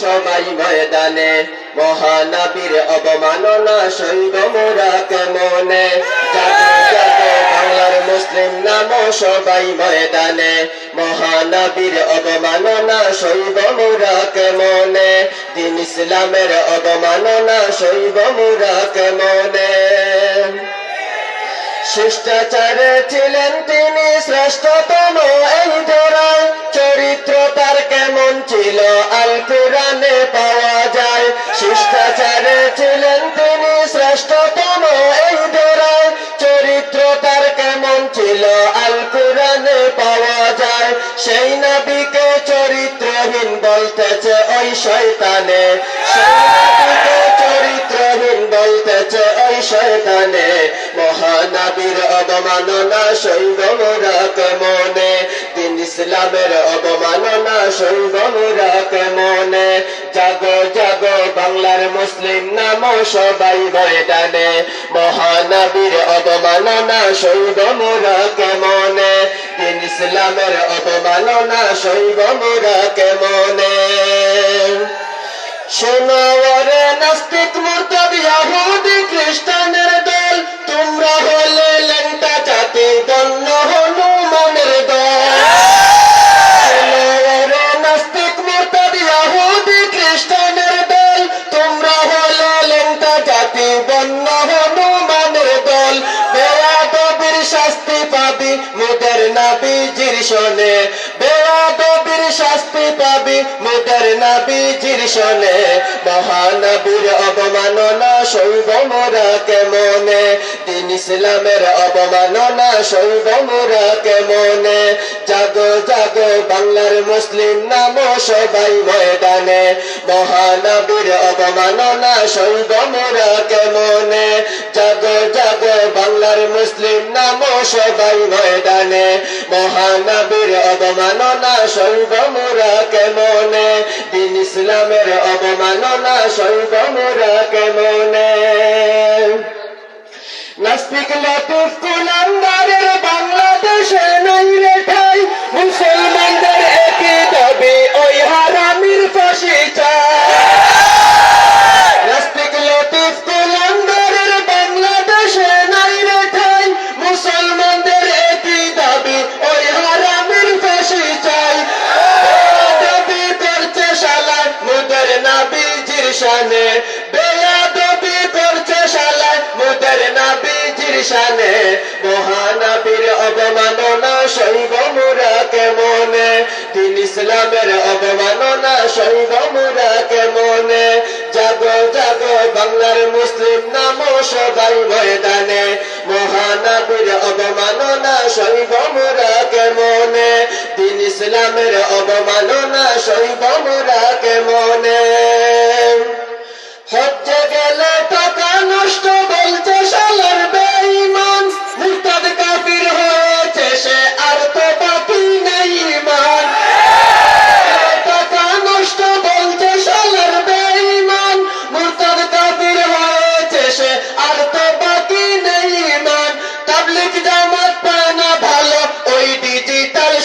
সবাই ময়দানে, মহানবীর অবমাননা শৈব মোরা কেমনে? বাংলার মুসলিম নাম সবাই ময়দানে, মহানবীর অবমাননা শৈব মোরা কেমনে? দিন ইসলামের অবমাননা শৈব মোরা কেমনে? শিষ্টাচারে ছিলেন তিনি শ্রেষ্ঠতম এই ধরায় চরিত্র তার কেমন ছিল আল কোরআনে পাওয়া যায়। শিষ্টাচারে ছিলেন তিনি শ্রেষ্ঠতম এই ধরায় চরিত্র তার কেমন ছিল আল কোরআনে পাওয়া যায়। সেই নবীকে চরিত্রহীন বলতেছে ওই শয়তানে। চরিত্রহীন বলতেছে ওই শয়তানে। মহানবীর অবমাননা শৈব শৈব কেমনে জাগো জাগো বাংলার মুসলিম নাম সবাই ময়দানে। মহানবীর অবমাননা শৈব মোরা কেমনে দিন ইসলামের অবমাননা শৈব মোরা কেমনে শোনাওয়ারে মুদের নাবিজির শোনে। বেয়াদবির শাস্তি পাবি মুদের নাবিজির শোনে। মহানবীর অবমাননা শৈব মোরা কেমনে? দিন ইসলামের অবমাননা শৈব মোরা কেমনে? জাগো জাগো, বাংলার মুসলিম নাম সবাই ময়দানে। মহানবীর অবমাননা শৈব মোরা কেমনে? সবাই ময়দানে মহানবীর অবমাননা সর্ব মোরা কেমনে? দিন ইসলামের অবমাননা সর্ব মোরা কেমনে? নাস্তিক লাতিফ কুলাঙ্গারের শানে, বেয়াদবি করছে শালায় মুদের নাবিজির শানে। মহানবীর অবমাননা শৈব মুরা কেমনে? দিন ইসলামের অবমাননা শৈব মুরা কেমনে? জাগো জাগো, বাংলার মুসলিম নাম সবাই ময়দানে। মহানবীর অবমাননা শৈব মুরা কেমনে? দিন ইসলামের অবমাননা শৈব মুরা কেমনে?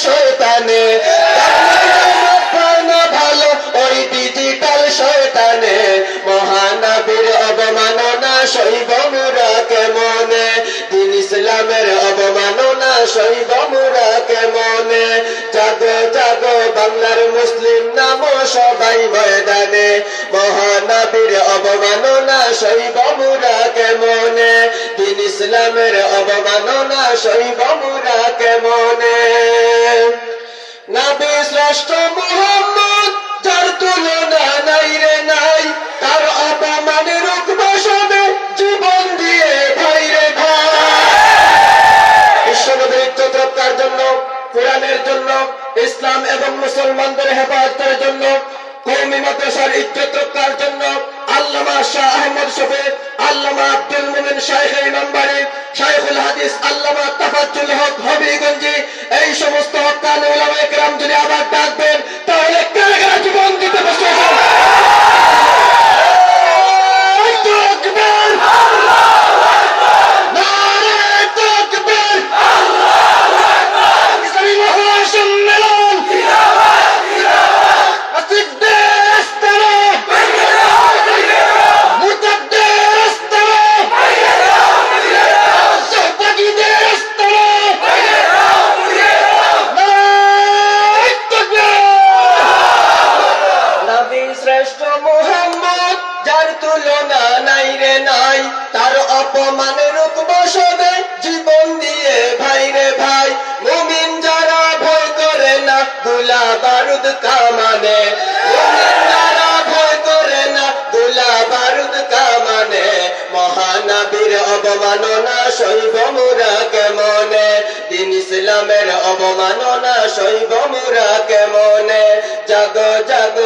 শয়তানে। ভালো, ওই ডিজিটাল শয়তানে। মহানবীর অবমাননা শৈব মুরা কেমনে? দিন ইসলামের অবমাননা শৈব মুরা কেমনে? জাগো জাগো, বাংলার মুসলিম নাম সবাই ময়দানে। মহানবীর অবমাননা শৈব মুরা কেমনে? দিন ইসলামের অবমাননা শৈব মুরা কেমনে? নবী শ্রেষ্ঠ মোহাম্মদ, যার তুলনা নাই রে নাই, তার অপমানে সবে জীবন দিয়ে ভাই রে ভাই। বিশ্বনবীর জন্য, কোরআনের জন্য, ইসলাম এবং মুসলমানদের হেফাজতের জন্য, কৌমি মাদ্রাসার ইজ্জত রক্ষার জন্য, আল্লামা শাহ আহমদ শফিক আল্লামা আব্দুল মুমিন ইমামবাড়ি শাইখুল হাদিস আল্লামা তাফাজ্জুল হক হবিগঞ্জি উলামা আবার শ্রেষ্ঠ মোহাম্মদ, যার তুলনা নাই রে নাই, তার অপমান রূপ বসবে জীবন দিয়ে ভাই রে ভাই। মুমিন যারা ভয় করে না, দুলা বারুদ কামানে। মহানবীর অবমাননা শৈব মুরা কেমনে? দিন ইসলামের অবমাননা শৈব মুরা কেমনে? জাগ জাগ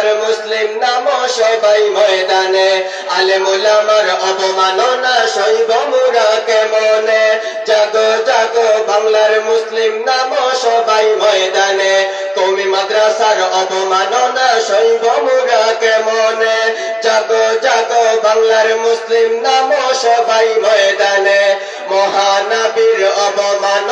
বাংলার মুসলিম নাম সবাই ময়দানে। আলেমুল আমার অবমাননা শৈব মুরা কেমনে জাগো জাগো, বাংলার মুসলিম নাম সবাই ময়দানে। কমি মাদ্রাসার অবমাননা শৈব মুরা কেমনে জাগো জাগো, বাংলার মুসলিম নাম সবাই ময়দানে। মহানবীর অবমান